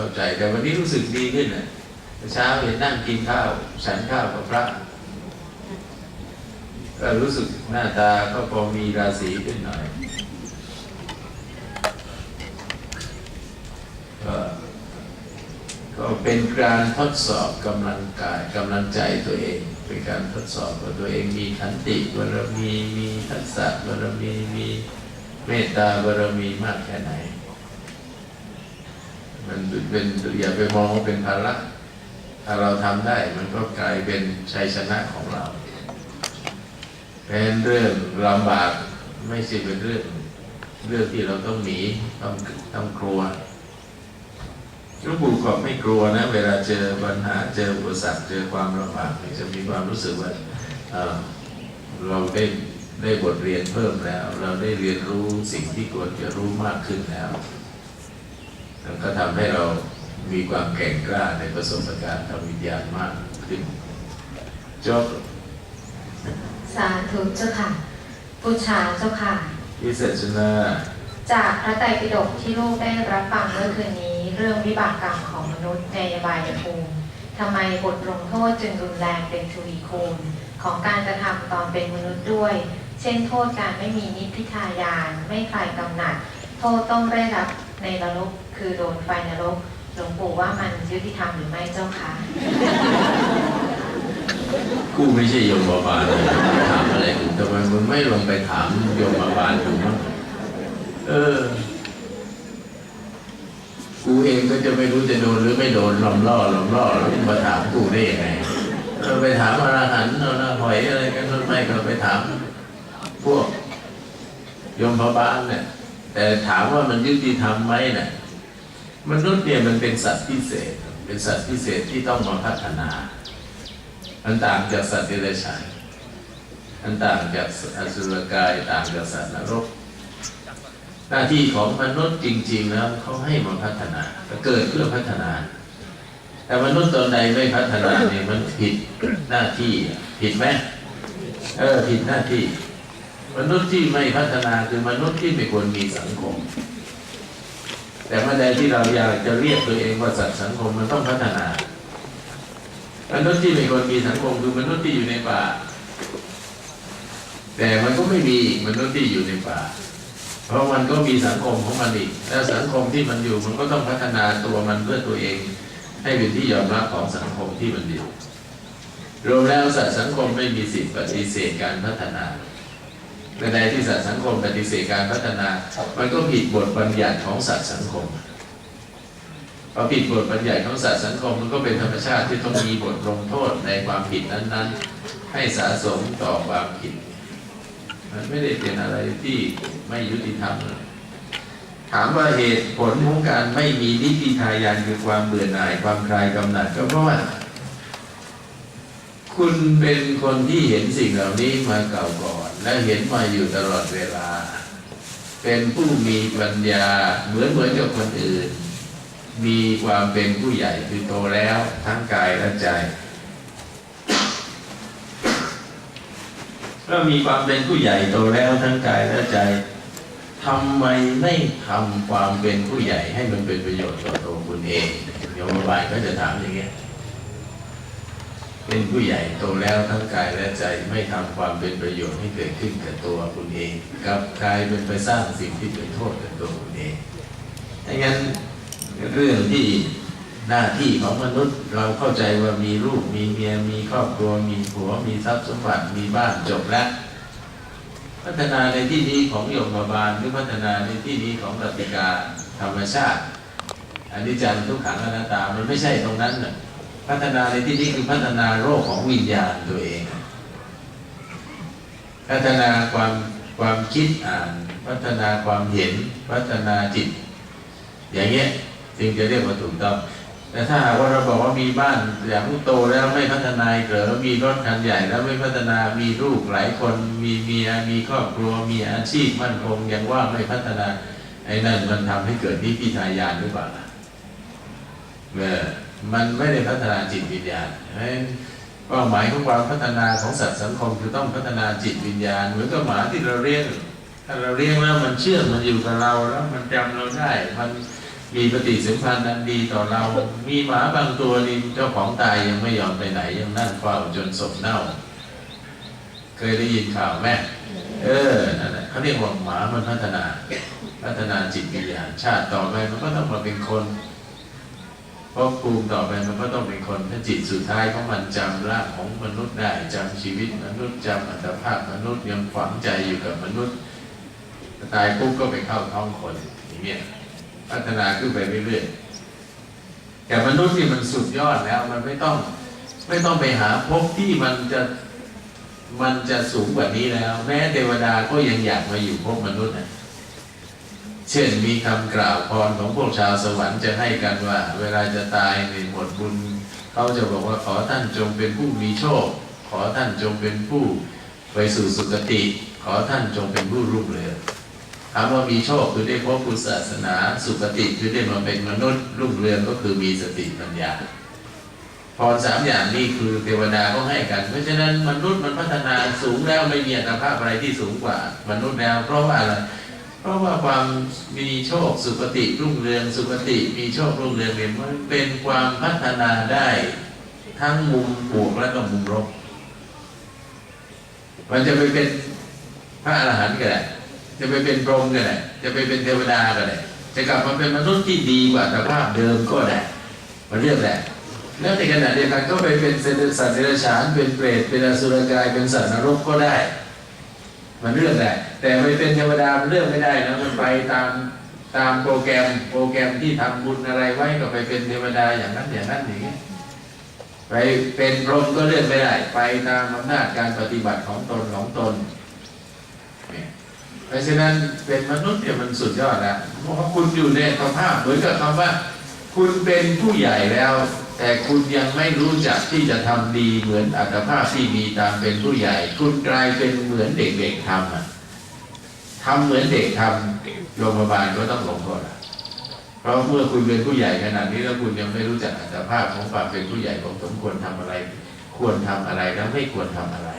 เข้าใจแต่วันนี้รู้สึกดีขึ้นนะเช้าเห็นนั่งกินข้าวฉันข้าวกับพระก็รู้สึกหน้าตาก็พอมีราศีขึ้นหน่อยก็ก็เป็นการทดสอบกำลังกายกำลังใจตัวเอง เป็นการทดสอบว่าตัวเองมีขันติบารมีมีทักษะบารมีมีเมตตาบารมีมากแค่ไหน มันเป็นอย่าไปมองว่าเป็นภาระถ้าเราทำได้มันก็กลายเป็นชัยชนะของเราเป็นเรื่องลำบากไม่ใช่เป็นเรื่อง เรื่องที่เราต้องหนีต้องต้องกลัวหลวงปู่ก็ไม่กลัวนะ เวลาเจอปัญหาเจออุปสรรคเจอความลำบากจะมีความรู้สึกว่าเเราได้ได้บทเรียนเพิ่มแล้ว เราได้เรียนรู้สิ่งที่ควรจะรู้มากขึ้นแล้ว แล้วก็ทำให้เรามีความแข็งกล้าในประสบการณ์ทางวิญญาณมากขึ้นจบสาธุเจ้าค่ะบูชาเจ้าค่ะพิเศษชนะจากพระไตรปิฎกที่ลูกได้รับฟังเมื่อคืนนี้ เรื่องวิบากกรรมของมนุษย์ในอบายภูมิทำไมบทลงโทษจึงรุนแรงเป็นทวีคูณของการกระทำตอนเป็นมนุษย์ด้วย เช่นโทษการไม่มีนิพพิทายาน ไม่คลายกำหนัด โทษต้องได้รับ ในนรกคือโดนไฟนรกหลวงปู่ว่ามันยุติธรรมหรือไม่เจ้าคะกูไม่ใช่โยมบาบาลถามอะไรกูทำไมมึงไม่ลงไปถามโยมบาบาลดูมั้งเออ กูเองก็จะไม่รู้จะโดนหรือไม่โดนหลอมล่อหลอมล่อแล้วมาถามกูได้ยังไงเราไปถามอรหันต์เราละหอยอะไรกันไม่ก็ไปถาม พวกโยมบาบาลเนี่ย แต่ถามว่ามันยุติธรรมไหมเนี่ยมนุษย์เนี่ยมันเป็นสัตว์พิเศษ เป็นสัตว์พิเศษที่ต้องมาพัฒนา มันต่างจากสัตว์เดรัจฉานมันต่างจากอสุรกายต่างจากสัตว์นรก หน้าที่ของมนุษย์จริง ๆ แล้วเขาให้มาพัฒนาเกิดเพื่อพัฒนา แต่มนุษย์ตอนใดไม่พัฒนาเนี่ยมันผิดหน้าที่ผิดไหมเออผิดหน้าที่ มนุษย์ที่ไม่พัฒนาคือมนุษย์ที่ไม่ควรมีสังคม แต่เมื่อใดที่เราอยากจะเรียกตัวเองว่าสัตว์สังคมมันต้องพัฒนามนุษย์ที่ไม่ควรมีสังคมคือมนุษย์ที่อยู่ในป่า แต่มันก็ไม่มีมนุษย์ที่อยู่ในป่า เพราะมันก็มีสังคมของมันอีกแล้วสังคมที่มันอยู่มันก็ต้องพัฒนาตัวมันเพื่อตัวเอง ให้เป็นที่ยอมรับของสังคมที่มันอยู่รวมแล้วสัตว์สังคมไม่มีสิทธิปฏิเสธการพัฒนา เมื่อใดที่สัตว์สังคมปฏิเสธการพัฒนา มันก็ผิดบทบัญญัติของสัตว์สังคมพอผิดบทบัญญัติของสัตว์สังคมมันก็เป็นธรรมชาติที่ต้องมีบทลงโทษในความผิดนั้นๆ ให้สะสมต่อความผิด มันไม่ได้เป็นอะไรที่ไม่ยุติธรรมเลยถามว่าเหตุผลของการไม่มีนิพพิทายานคือความเบื่อหน่ายความคลายกำหนัดก็เพราะว่า คุณเป็นคนที่เห็นสิ่งเหล่านี้มาเก่าก่อน และเห็นมาอยู่ตลอดเวลา เป็นผู้มีปัญญาเหมือนเหมือนกับคนอื่น มีความเป็นผู้ใหญ่คือโตแล้วทั้งกายและใจก็มีความเป็นผู้ใหญ่โตแล้วทั้งกายและใจทำไมไม่ทำความเป็นผู้ใหญ่ให้มันเป็นประโยชน์ต่อตัวคุณเองโยมบายก็จะถามอย่างเงี้ย เป็นผู้ใหญ่โตแล้วทั้งกายและใจไม่ทำความเป็นประโยชน์ให้เกิดขึ้นกับตัวคุณเองกับกลายเป็นไปสร้างสิ่งที่เป็นโทษกับตัวคุณเองดังนั้นเรื่องที่หน้าที่ของมนุษย์เราเข้าใจว่ามีลูกมีเมียมีครอบครัวมีผัวมีทรัพย์สมบัติมีบ้านจบแล้วพัฒนาในที่นี้ของโยมบาลหรือพัฒนาในที่นี้ของปฏิกาธรรมชาติอันนี้จันทุกขังอนัตตามันไม่ใช่ตรงนั้นน่ะ พัฒนาในที่นี้คือพัฒนาโรคของวิญญาณตัวเอง พัฒนาความความคิดอ่าน พัฒนาความเห็น พัฒนาจิต อย่างเงี้ยจึงจะเรียกว่าถูกต้อง แต่ถ้าหากว่าเราบอกว่ามีบ้านอย่างลูกโตแล้วไม่พัฒนาเกิดแล้วมีรถคันใหญ่แล้วไม่พัฒนามีลูกหลายคนมีเมียมีครอบครัวมีอาชีพมั่นคงยังว่าไม่พัฒนาไอ้นั่นมันทำให้เกิดนิพพิทายานหรือเปล่าเมื่อ มันไม่ได้พัฒนาจิตวิญญาณเพราะฉะนั้นเป้าหมายของความพัฒนาของสัตว์สังคมคือต้องพัฒนาจิตวิญญาณ เหมือนกับหมาที่เราเลี้ยงถ้าเราเลี้ยงแล้วมันเชื่องมันอยู่กับเราแล้วมันจำเราได้ มันมีปฏิสัมพันธ์อันดีต่อเรา มีหมาบางตัวนี่เจ้าของตายยังไม่ยอมไปไหนยังนั่งเฝ้าจนศพเน่า เคยได้ยินข่าวไหมเออนั่นแหละเขาเรียกว่าหมามันพัฒนา พัฒนาจิตวิญญาณชาติต่อไปมันก็ต้องมาเป็นคน เพราะภูมิต่อไปมันก็ต้องเป็นคนถ้าจิตสุดท้ายของมันจำร่างของมนุษย์ได้จำชีวิตมนุษย์จำอัตภาพมนุษย์ยังฝังใจอยู่กับมนุษย์ตายปุ๊บก็ไปเข้าท้องคนอย่างเงี้ยพัฒนาขึ้นไปเรื่อยๆแต่มนุษย์นี่มันสุดยอดแล้วมันไม่ต้องไม่ต้องไปหาภพที่มันจะมันจะสูงกว่านี้แล้ว แม้เทวดาก็ยังอยากมาอยู่ภพมนุษย์นะ เช่นมีคำกล่าวพรของพวกชาวสวรรค์จะให้กันว่า เวลาจะตายในหมดบุญ เขาจะบอกว่าขอท่านจงเป็นผู้มีโชค ขอท่านจงเป็นผู้ไปสู่สุคติ ขอท่านจงเป็นผู้รุ่งเรืองถามว่ามีโชคคือได้พบพุทธศาสนาสุคติคือได้มาเป็นมนุษย์รุ่งเรืองก็คือมีสติปัญญาพรสามอย่างนี้คือเทวดาก็ให้กัน เพราะฉะนั้นมนุษย์มันพัฒนาสูงแล้วไม่มีอัตภาพอะไรที่สูงกว่ามนุษย์แล้วเพราะว่าอะไร ราะว่าความมีโชคสุคติรุ่งเรืองสุคติมีโชครุ่งเรืองเนี่ยมันเป็นความพัฒนาได้ทั้งมุมบวกและก็มุมลบมันจะไปเป็นพระอรหันต์ก็ได้จะไปเป็นพรหมก็ได้จะไปเป็นเทวดาก็ได้จะกลับมาเป็นมนุษย์ที่ดีกว่าอัตภาพเดิมก็ได้มันเรื่องแหละแล้วในขณะเดียวกันก็ไปเป็นสัตว์เดรัจฉานเป็นเปรตเป็นอสุรกายเป็นสัตว์นรกก็ได้ มันเรื่องได้แต่ไปเป็นเทวดามันเรื่องไม่ได้นะมันไปตามตามโปรแกรมโปรแกรมที่ทำบุญอะไรไว้ก็ไปเป็นเทวดาอย่างนั้นอย่างนั้นอย่างนี้ไปเป็นพรหมก็เลื่อนไม่ได้ ไปตามอำนาจการปฏิบัติของตนของตนเนี่ยเพราะฉะนั้นเป็นมนุษย์เนี่ยมันสุดยอดแล้วเพราะคุณอยู่ในสภาพเหมือนกับคำว่า คุณเป็นผู้ใหญ่แล้ว แต่คุณยังไม่รู้จักที่จะทำดีเหมือนอัตภาพที่มีตามเป็นผู้ใหญ่ คุณกลายเป็นเหมือนเด็กๆทำอะทำเหมือนเด็กทำโรงพยาบาลก็ต้องลงโทษอะเพราะเมื่อคุณเป็นผู้ใหญ่ขนาดนี้แล้วคุณยังไม่รู้จักอัตภาพของความเป็นผู้ใหญ่ของสมควรทำอะไร ควรทำอะไรแล้วไม่ควรทำอะไร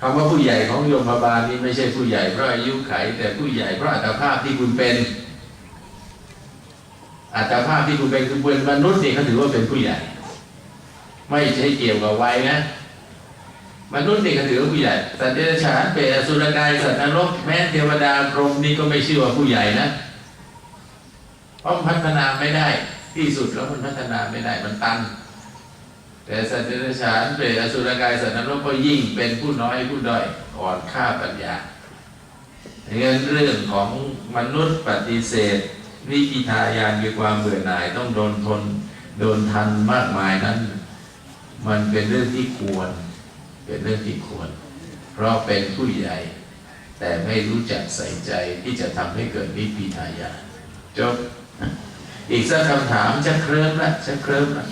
คำว่าผู้ใหญ่ของโยมบาลนี่ไม่ใช่ผู้ใหญ่เพราะอายุไข แต่ผู้ใหญ่เพราะอัตภาพที่คุณเป็น อัตภาพที่คุณเป็นคือเป็นมนุษย์นี่เขาถือว่าเป็นผู้ใหญ่ ไม่ใช่เกี่ยวกับวัยนะมนุษย์นี่เขาถือว่าผู้ใหญ่ สัตว์เดรัจฉานเปรตสุรกายสัตว์นรก แม้เทวดาพรหมนี่ก็ไม่ชื่อว่าผู้ใหญ่นะ เพราะพัฒนาไม่ได้ ที่สุดแล้วมันพัฒนาไม่ได้มันตัน แต่สัตว์เดรัจฉานเปรตสุรกายสัตว์นรกก็ยิ่งเป็นผู้น้อยผู้ด้อยอ่อนค่าปัญญาดังนั้นเรื่องของมนุษย์ปฏิเสธ วิกิทายานคือความเบื่อหน่ายต้องโดนทนโดนทันมากมายนั้น มันเป็นเรื่องที่ควร เป็นเรื่องที่ควร เพราะเป็นผู้ใหญ่ แต่ไม่รู้จักใส่ใจที่จะทำให้เกิดวิกิทายานจบอีกสักคำถามจะเคลิ้มละจะเคลิ้มละ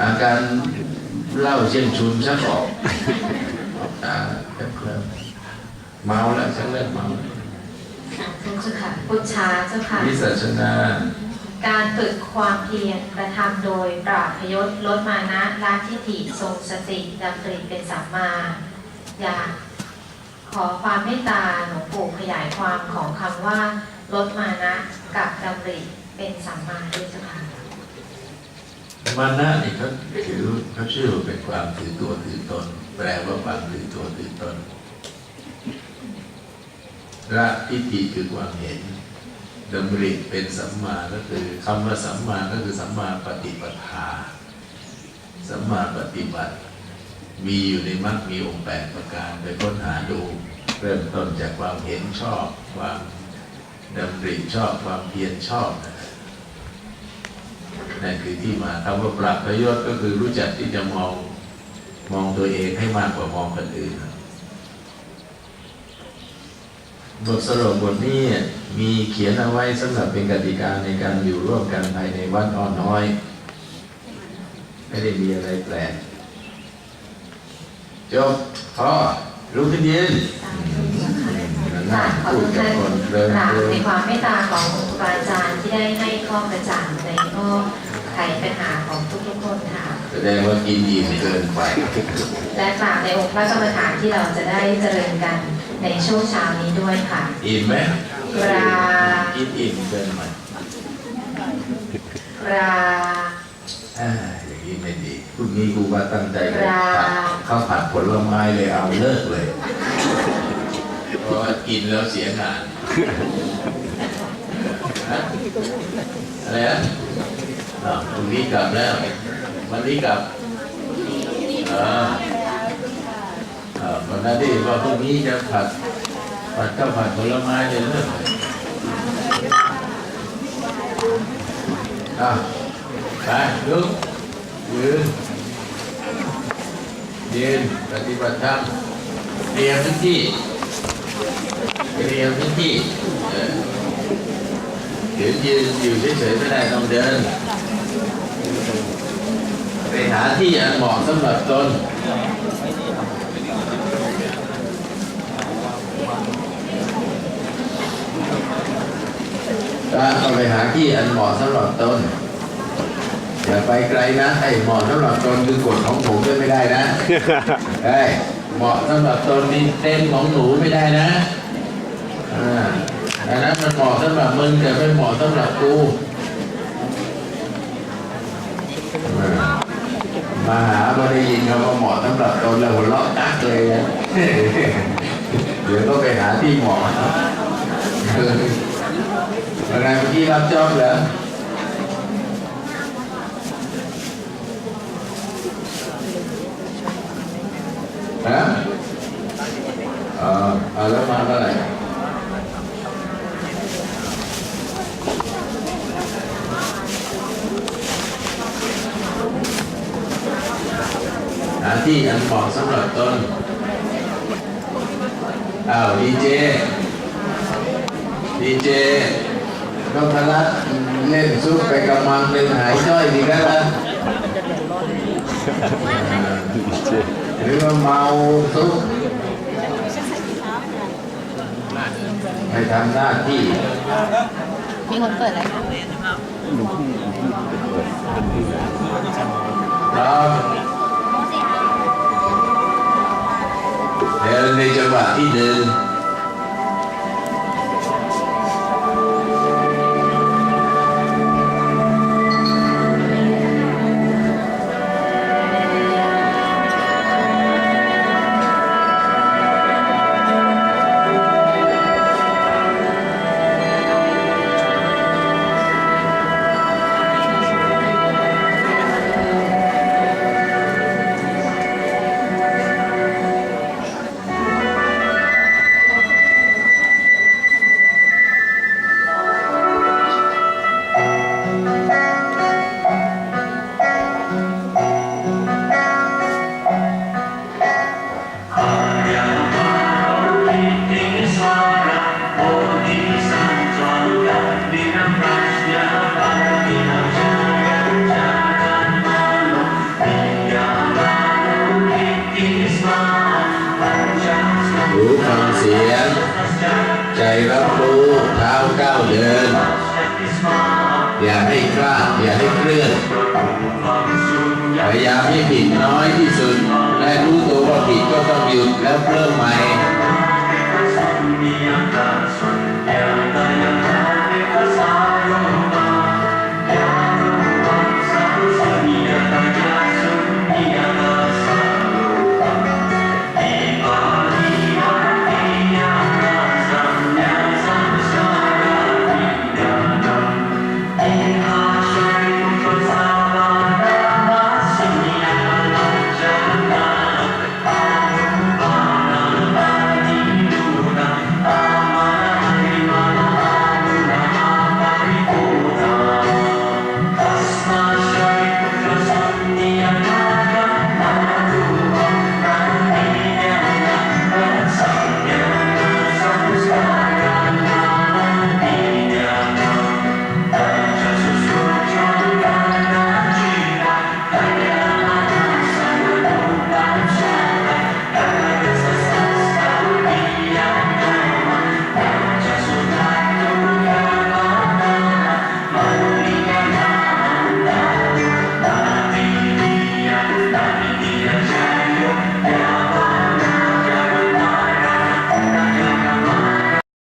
อาการเล่าเช่นชุนชักออกอ่าจะเคลิ้มเมาแล้วฉันเริ่มเมาแล้ว ค่ะคุณเจ้าค่ะพุทธาเจ้าค่ะ วิสัชนา การฝึกความเพียรกระทำโดยปราบพยศลดมานะละทิฏฐิทรงสติดำริเป็นสัมมา อยากขอความเมตตาหลวงปู่ขยายความของคำว่าลดมานะกับดำริเป็นสัมมาด้วยเจ้าค่ะมานะนี่เขาถือเขาเชื่อว่าเป็นความถือตัวถือตน แปลว่าความถือตัวถือตน ละทิฏฐิคือความเห็นดำริเป็นสัมมาก็คือคำว่าสัมมาก็คือสัมมาปฏิปทา สัมมาปฏิบัติ มีอยู่ในมรรคมีองค์แปดประการไปค้นหาดู เริ่มต้นจากความเห็นชอบ ความดำริชอบความเพียรชอบนะนั่นคือที่มาคำว่าปรับประโยชน์ก็คือรู้จักที่จะมองมองตัวเองให้มากกว่ามองคนอื่น บทสรุปบทนี้มีเขียนเอาไว้สำหรับเป็นกติกาในการอยู่ร่วมกันภายในวัดอ้อน้อย ไม่ได้มีอะไรแปลกจบพ่อรู้ขึ้นยืนค่ะขอบพูคุดณกับท่านคนเริ่มกราบเริ่ในมความเมตตาของครูบาอาจารย์ที่ได้ให้ข้อกระจ่างในข้อไขปัญหาของทุกๆคนค่ะ แสดงว่ากินอิ่มเกินไป และกราบในองค์พระกรรมฐานที่เราจะได้เจริญกัน ในช่วงเช้านี้ด้วยค่ะอิ่มไหมอรากินอิ่มเกินไปราอ่าอย่างนี้ไม่ดีพรุ่งนี้กูว่าตั้งใจเลยราผัดข้าวผัดผลไม้เลยเอาเลิกเลยเพราะว่ากินแล้วเสียงานฮะอะไรนะอ่าพรุ่งนี้กลับแล้ว วันนี้กลับเออ เออวันนั้นที่ว่าพรุ่งนี้จะผัดผัดข้าวผัดผลไม้เลยเลิกเลยอะไปลุกยืนยืนปฏิบัติธรรมเตรียมพื้นที่เตรียมพื้นที่เออเดี๋ยวยืนอยู่เฉยๆไม่ได้ต้องเดินไปหาที่อันเหมาะสำหรับตน ก็ต้องไปหาที่อันเหมาะสำหรับตนอย่าไปไกลนะไอ้เหมาะสำหรับตนคือกฎของผมด้วยไม่ได้นะไอ้ยเหมาะสำหรับตนนี่เต็มของหนูไม่ได้นะอ่าอันนั้นมันเหมาะสำหรับมึงแต่ไม่เหมาะสำหรับกูอ่ามาหาพอได้ยินคำว่าเหมาะสำหรับตนแล้วหัวเราะตักเลยนะเดี๋ยวก็ไปหาที่เหมาะ อะไรเมื่อกี้รับจอบเหรอฮะเออเอาแล้วมาเมื่อไหร่หาที่อันเหมาะสำหรับตนอ้าวดีเจดีเจ ก็พลัดเล่นซุปไปกำมังหนึ่งหายจ้อยดีกันละหรือว่าเมาซุปไปทำหน้าที่มีคนเปิดอะไรคะครับเดินในจังหวะที่หนึ่ พยายามให้ผิดน้อยที่สุด และรู้ตัวว่าผิดก็ต้องหยุดแล้วเริ่มใหม่